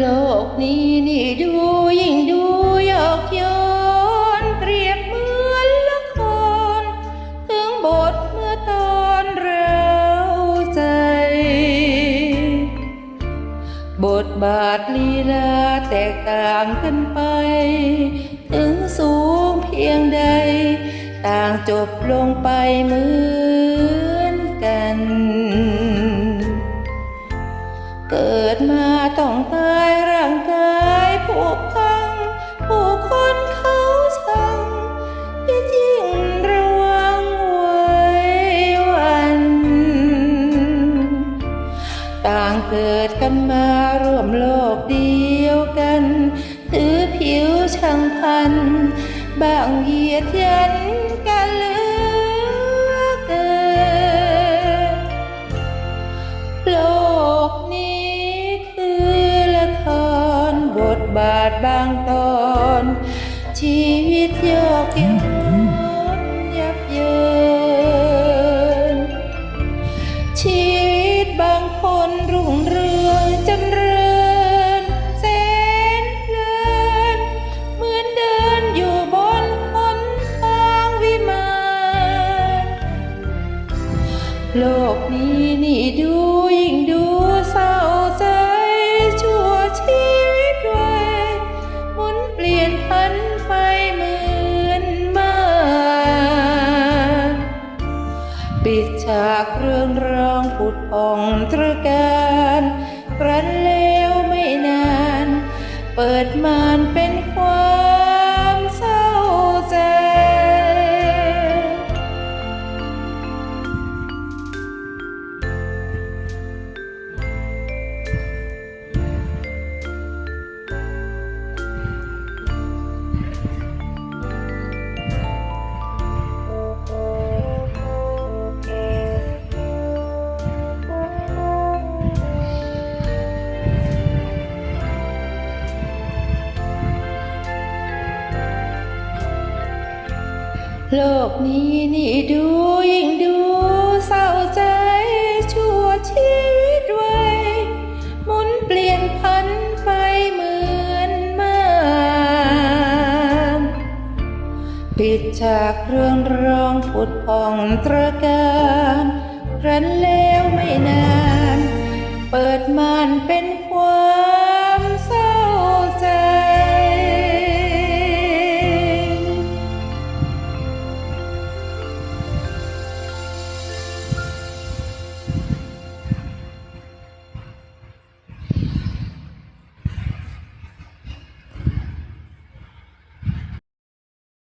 โลกนี้นี่ดูยิ่งดูยอกย้อนเปรียบเหมือนละคร ถึงบทเมื่อตอนเราใจ บทบาทลีลาแตกต่างกันไป ถึงสูงเพียงใด ต่างจบลงไปเหมือนกัน เกิดมาต้องตายร่างกายผุพัง ผู้คนเขาชังที่จริงระวังไว้วัน ต่างเกิดกันมาร่วมโลกเดียวกัน ถือผิวช่างพัน บางเหยียดยันกันเลือ ชีวิตโยกย้อนยับเยิน ชีวิตบางคนรุ่งเรืองจำเริญแสนเพลินเหมือนเดินอยู่บนหนทางวิมานโลกนี้นี่ดูยิ่งดู ปิดฉากเรื่องร้องผุดพองตระการครั้นแล้วไม่นาน เปิดมานเป็น โลกนี้นี่ดูยิ่งดูเศร้าใจชั่วชีวิตไว้หมุนเปลี่ยนพันไปเหมือนมามปิดฉากเรื่องร้องผุดพองตระการรันแล้วไม่นาน เปิดม่านเป็น